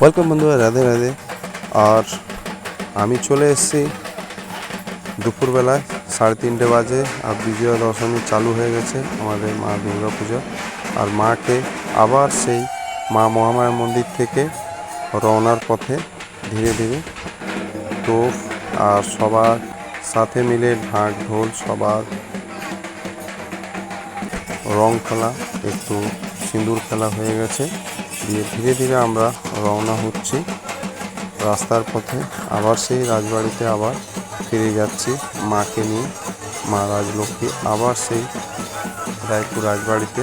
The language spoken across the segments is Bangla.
ওয়েলকাম বন্ধুরা রাধে রাধে। আর আমি চলে এসেছি দুপুরবেলায় সাড়ে তিনটে বাজে। আর বিজয়া দশমী চালু হয়ে গেছে, আমাদের মা দুর্গা পুজো। আর মাকে আবার সেই মা মহামায়া মন্দির থেকে রওনার পথে ধীরে ধীরে টোপ আর সবার সাথে মিলে ঢাক, ঢোল, সবার রং খেলা, একটু সিঁদুর খেলা হয়ে গেছে। দিয়ে ধীরে ধীরে আমরা রওনা হচ্ছি। রাস্তার পথে আবার সেই রাজবাড়িতে আবার ফিরে যাচ্ছি মাকে নিয়ে, মা রাজলক্ষ্মী। আবার সেই রায়পুর রাজবাড়িতে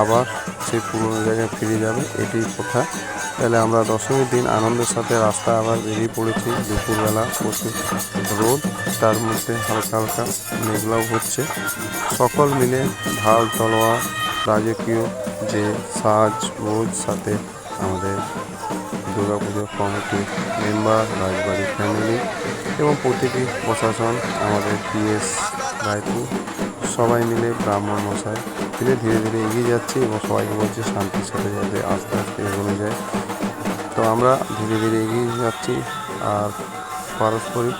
আবার সেই পুরনো জায়গায় ফিরে যাবে এটি কথা তাহলে আমরা দশমীর দিন আনন্দের সাথে রাস্তা আবার বেরিয়ে পড়েছি। দুপুরবেলা প্রচুর রোদ, তার মধ্যে হালকা হালকা মেঘলাও হচ্ছে। সকল মিলে ঢাল তলোয়া রাজকীয় যে সাজ বোঝ সাথে আমাদের দুর্গাপুজোর কমিটির মেম্বার, রাজবাড়ির ফ্যামিলি এবং প্রতিটি প্রশাসন, আমাদের পিএস রায়পুর সবাই মিলে ব্রাহ্মণ মশাই ধীরে ধীরে ধীরে এগিয়ে যাচ্ছি এবং সবাইকে বলছি শান্তির সাথে যাতে আস্তে আস্তে এগোনো যায়। তো আমরা ধীরে ধীরে এগিয়ে যাচ্ছি আর পারস্পরিক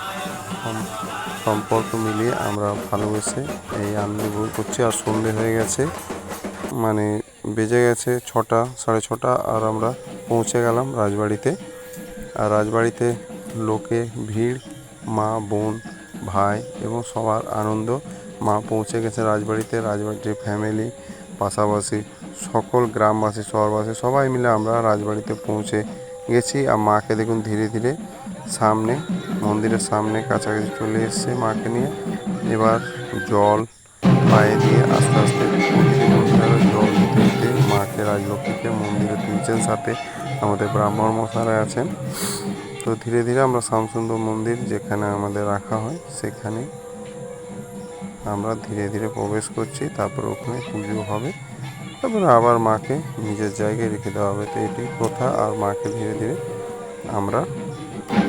সম্পর্ক মিলিয়ে আমরা ভালোবেসে এই আনন্দ করছি। আর সন্ধে হয়ে গেছে মানে বেজে গেছে ছটা, সাড়ে ছটা আর আমরা পৌঁছে গেলাম রাজবাড়িতে। আর রাজবাড়িতে লোকে, ভিড়, মা, বোন, ভাই এবং সবার আনন্দ। মা পৌঁছে গেছে রাজবাড়িতে রাজবাড়ির ফ্যামিলি পাশাপাশি সকল গ্রামবাসী, শহরবাসী সবাই মিলে আমরা রাজবাড়িতে পৌঁছে গেছি। আর মাকে দেখুন ধীরে ধীরে সামনে, মন্দিরের সামনে কাছাকাছি চলে এসছে মাকে নিয়ে। এবার জল পায়ে দিয়ে আস্তে আস্তে রাজলক্ষ্মীকে মন্দিরে তুলছেন সাথে আমাদের ব্রাহ্মণ মশারা আছেন। তো ধীরে ধীরে আমরা শ্যামসুন্দর মন্দির যেখানে আমাদের রাখা হয়, সেখানে আমরা ধীরে ধীরে প্রবেশ করছি। তারপর ওখানে পুজো হবে। তারপরে আবার মাকে নিজের জায়গায় রেখে দেওয়া হবে। তো এটি কথা আর মাকে ধীরে ধীরে আমরা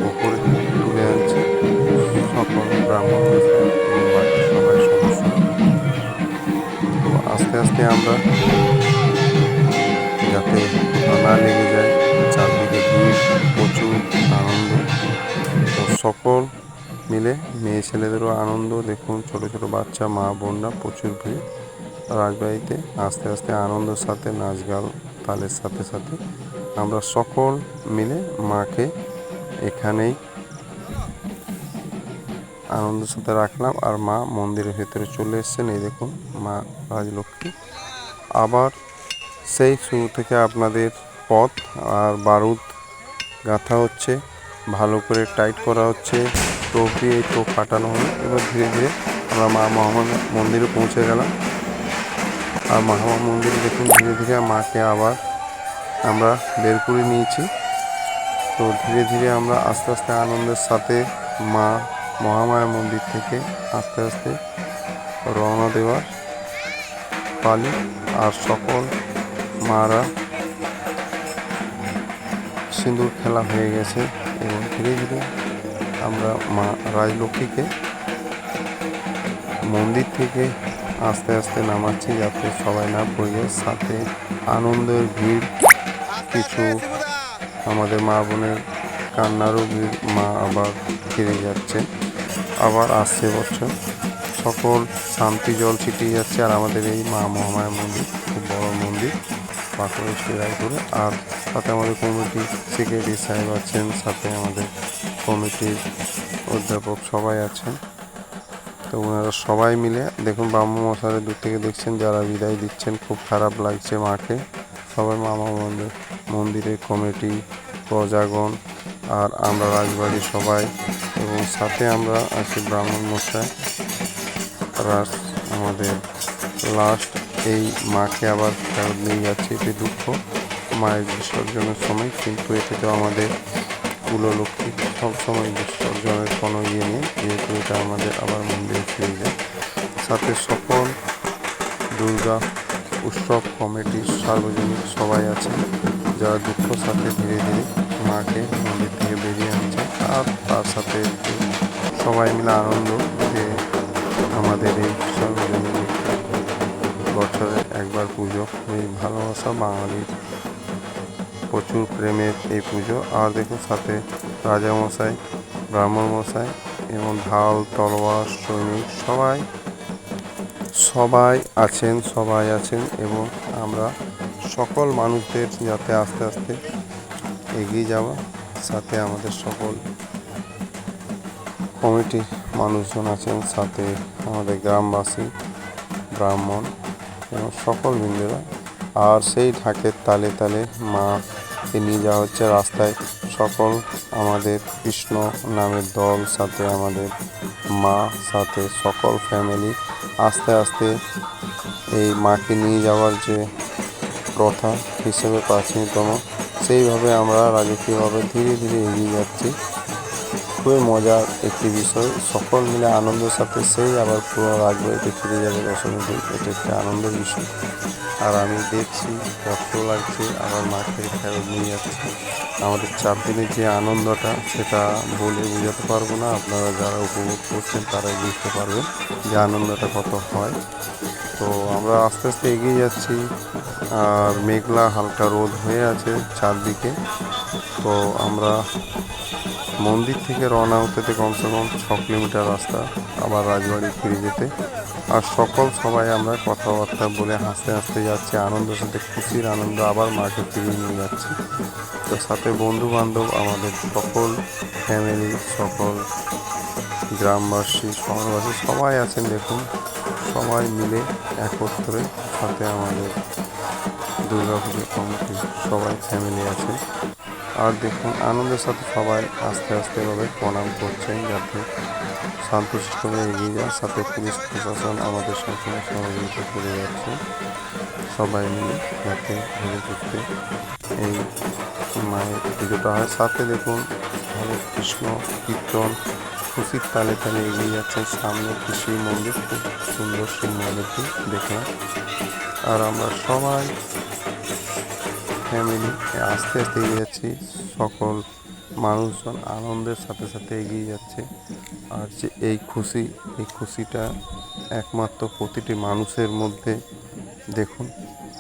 উপরে তুলে আনছি। সকল ব্রাহ্মণ বাকি সবাই সদস্য। তো আস্তে আস্তে আমরা যাতে না লেগে যায়, চারদিকে ভিড়, প্রচুর আনন্দ। তো সকল মিলে মেয়ে ছেলেদেরও আনন্দ, দেখুন ছোট ছোট বাচ্চা, মা, বোনরা প্রচুর ভিড়। রাজবাড়িতে আস্তে আস্তে আনন্দের সাথে, নাচ গান তালের সাথে সাথে আমরা সকল মিলে মাকে এখানেই আনন্দের সাথে রাখলাম আর মা মন্দিরের ভেতরে চলে এসেছেন। এই দেখুন মা রাজলক্ষ্মী। আবার সেই শুরু থেকে আপনাদের পথ আর বারুদ গাঁথা হচ্ছে, ভালো করে টাইট করা হচ্ছে, টোপ দিয়ে এই টোপ কাটানো হলো। এবার ধীরে ধীরে আমরা মা মহামায়া মন্দিরে পৌঁছে গেলাম। আর মহামা মন্দিরে দেখুন ধীরে ধীরে মাকে আবার আমরা বের করে নিয়েছি। তো ধীরে ধীরে আমরা আস্তে আস্তে আনন্দের সাথে মা মহামায়া মন্দির থেকে আস্তে আস্তে রওনা দেওয়ার পালি। আর সকল মারা সিঁদুর খেলা হয়ে গেছে এবং ধীরে ধীরে আমরা মা রাজলক্ষ্মীকে মন্দির থেকে আস্তে আস্তে নামাচ্ছি যাতে সবাই না পড়ে। সাথে আনন্দের ভিড়, কিছু আমাদের মা বোনের কান্নারও ভিড় মা আবার ফিরে যাচ্ছে। আবার আসছে বছর। সকল শান্তি জল ছিটিয়ে যাচ্ছে আর আমাদের এই মা মহামায়া মন্দির, খুব বড় মন্দির। পাথর রায়পুরে আর সাথে আমাদের কমিটির সেক্রেটারি সাহেব আছেন, সাথে আমাদের কমিটির অধ্যাপক সবাই আছেন। তো ওনারা সবাই মিলে, দেখুন ব্রাহ্ম মশাই দূর থেকে দেখছেন, যারা বিদায় দিচ্ছেন, খুব খারাপ লাগছে মাকে। সবাই মামা মন্দির, মন্দিরের কমিটি, প্রজাগণ, আর আমরা রাজবাড়ি সবাই, এবং সাথে আমরা আছি ব্রাহ্মণ মশাই। আমাদের লাস্ট এই মাকে আবার ফেরত নিয়ে যাচ্ছে এটি দুঃখ। মায়ের বিসর্জনের সময় কিন্তু এতে তো আমাদের কুললক্ষ্মী সবসময় বিসর্জনের কোনো ইয়ে নেই, যেহেতু এটা আমাদের আবার মন্দিরে ফিরে যায়। সাথে সকল দুর্গা উৎসব কমিটির সার্বজনীন সবাই আছে, যারা দুঃখ সাথে ধীরে ধীরে মাকে মন্দির থেকে বেরিয়ে আনছে। আর তার সাথে সবাই মিলে আনন্দ এই ভালোবাসা বাঙালির প্রচুর প্রেমের এই পুজো। আর দেখুন সাথে রাজামশাই ব্রাহ্মণ মশাই এবং ঢাল, তলোয়ার, সৈনিক সবাই সবাই আছেন সবাই আছেন এবং আমরা সকল মানুষদের যাতে আস্তে আস্তে এগিয়ে যাওয়া, সাথে আমাদের সকল কমিটির মানুষজন আছেন, সাথে আমাদের গ্রামবাসী, ব্রাহ্মণ এবং সকল বৃন্দরা আর সেই ঢাকের তালে তালে মাকে নিয়ে যাওয়া হচ্ছে রাস্তায় সকল আমাদের কৃষ্ণ নামের দল, সাথে আমাদের মা, সাথে সকল ফ্যামিলি আস্তে আস্তে এই মাকে নিয়ে যাওয়ার যে প্রথা হিসেবে প্রাচীনতম, সেইভাবে আমরা রাজকীয়ভাবে ধীরে ধীরে এগিয়ে যাচ্ছি। খুবই মজার একটি বিষয়, সকল মিলে আনন্দের সাথে সেই আবার পুরো রাজবাড়িতে ফিরে যাবে দশমী এটা একটি আনন্দের বিষয়। আর আমি দেখছি কষ্ট লাগছে আবার মাকে ফেরত নিয়ে যাচ্ছি। আমাদের চার দিনের যে আনন্দটা, সেটা বলে বোঝাতে পারব না। আপনারা যারা উপভোগ করছেন, তারাই বুঝতে পারবেন যে আনন্দটা কত হয়। তো আমরা আস্তে আস্তে এগিয়ে যাচ্ছি। আর মেঘলা হালকা রোদ হয়ে আছে চারদিকে। তো আমরা মন্দির থেকে রওনা হতে কমসে কম ছ কিলোমিটার রাস্তা আবার রাজবাড়ি ফিরে যেতে। আর সকল সবাই আমরা কথাবার্তা বলে হাসতে হাসতে যাচ্ছি, আনন্দের সাথে খুশির আনন্দ আবার মাকে ফিরিয়ে নিয়ে যাচ্ছি। তো সাথে বন্ধু বান্ধব আমাদের সকল ফ্যামিলি সকল গ্রামবাসী, শহরবাসী, সবাই আছেন দেখুন। সবাই মিলে একত্রে সাথে আমাদের দুর্গাপুজো কমিটি, সবাই ফ্যামিলি আছে আর দেখুন, আনন্দের সাথে সবাই আস্তে আস্তে এভাবে প্রণাম করছেন যাতে শান্তশিষ্টভাবে এগিয়ে যায় সাথে পুলিশ প্রশাসন, আমাদের সবসময় সহযোগিতা করে যাচ্ছে। সবাই মিলে যাতে ধীরে সুস্থে এই মায়ের পুজোটা হয়। সাথে দেখুন হরে কৃষ্ণ কীর্তন, খুশির তালে তালে এগিয়ে যাচ্ছে। সামনে কৃষি মন্দির, খুব সুন্দর সেই মন্দিরটি দেখলাম। আর আমরা সবাই ফ্যামিলি আস্তে আস্তে এগিয়ে যাচ্ছি। সকল মানুষজন আনন্দের সাথে সাথে এগিয়ে যাচ্ছে। আর যে এই খুশি, এই খুশিটা একমাত্র প্রতিটি মানুষের মধ্যে, দেখুন,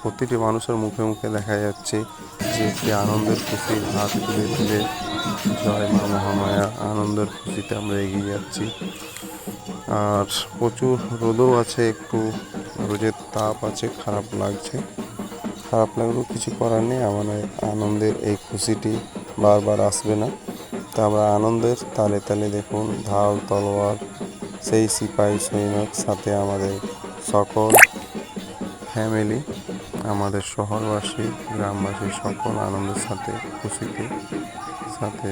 প্রতিটি মানুষের মুখে মুখে দেখা যাচ্ছে যে একটি আনন্দের খুশির হাত তুলে তুলে জয় মা মহামায়া, আনন্দের খুশিতে আমরা এগিয়ে যাচ্ছি। আর প্রচুর রোদও আছে, একটু রোদের তাপ আছে, খারাপ লাগছে। খারাপ লাগলেও কিছু করার নেই। আমাদের আনন্দের এই খুশিটি বারবার আসবে না। তো আমরা আনন্দের তালে তালে দেখুন, ঢাল, তলোয়ার, সেই সিপাহী সৈনিক সাথে আমাদের সকল ফ্যামিলি আমাদের শহরবাসী, গ্রামবাসী সকল আনন্দের সাথে, খুশিতে সাথে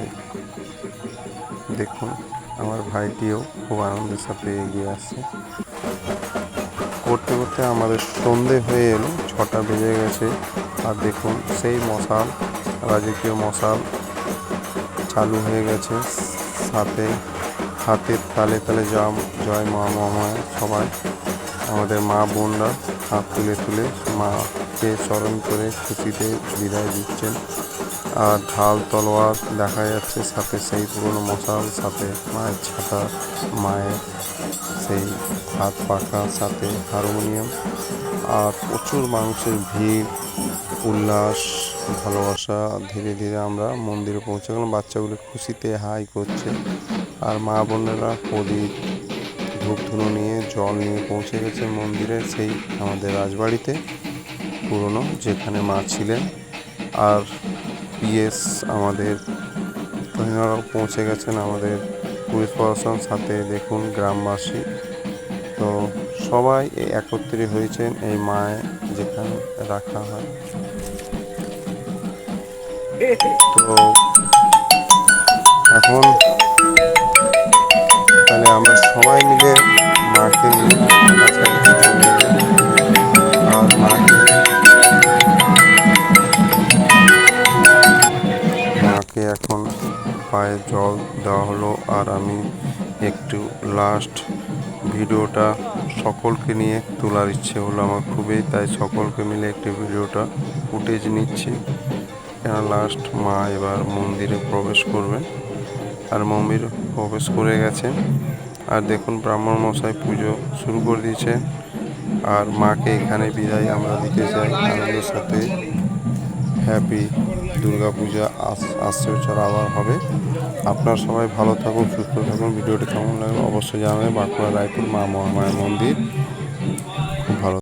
দেখুন, আমার ভাইটিও খুব আনন্দের সাথে এগিয়ে আসছে। করতে করতে আমাদের সন্ধে হয়ে এলো, ছটা বেজে গেছে। আর দেখুন, সেই মশাল, রাজকীয় মশাল চালু হয়ে গেছে। সাথে হাতের তালে তালে জয় জয় মা মহামায় সবাই। আমাদের মা বোনরা হাত তুলে তুলে মাকে স্মরণ করে খুশিতে বিদায় দিচ্ছেন। আর ঢাল তলোয়ার দেখা যাচ্ছে সাথে সেই পুরনো মশাল, সাথে মায়ের ছাতা, মায়ের সেই হাত পাখা, সাথে হারমোনিয়াম। আর প্রচুর মানুষের ভিড়, উল্লাস, ভালোবাসা। ধীরে ধীরে আমরা মন্দিরে পৌঁছে গেলাম। বাচ্চাগুলো খুশিতে হাই করছে। আর মা বোনেরা প্রদীপ ধূপ ধূপধুনো নিয়ে জল নিয়ে পৌঁছে গেছে মন্দিরে, সেই আমাদের রাজবাড়িতে, পুরনো, যেখানে মা ছিলেন। আর পিএস আমাদের ওনারাও পৌঁছে গেছেন আমাদের পুলিশ প্রশাসন সাথে। দেখুন গ্রামবাসী। তো সবাই একত্রে হয়েছেন এই মায়ে যেখানে রাখা হয়। তো এখন তাহলে আমরা সবাই মিলে মাকে নিয়ে পায়ে জল দেওয়া হলো আর আমি একটু লাস্ট ভিডিওটা সকলকে নিয়ে তোলার ইচ্ছে হলো আমার খুবই, তাই সকলকে মিলে একটি ভিডিওটা ফুটেজ নিচ্ছি। কেন লাস্ট মা এবার মন্দিরে প্রবেশ করবেন আর মন্দির প্রবেশ করে গেছেন আর দেখুন ব্রাহ্মণ মশাই পুজো শুরু করে দিয়েছে। আর মাকে এখানে বিদায় আমরা দিতে চাই। আনন্দের সাথে হ্যাপি দুর্গা পূজা আস- আসছে ছাড়া আবার হবে। আপনার সবাই ভালো থাকুন, সুস্থ থাকুন। ভিডিওটি কেমন লাগবে অবশ্যই জানাবেন। বাঁকুড়া রায়পুর মা মহামায়া মন্দির।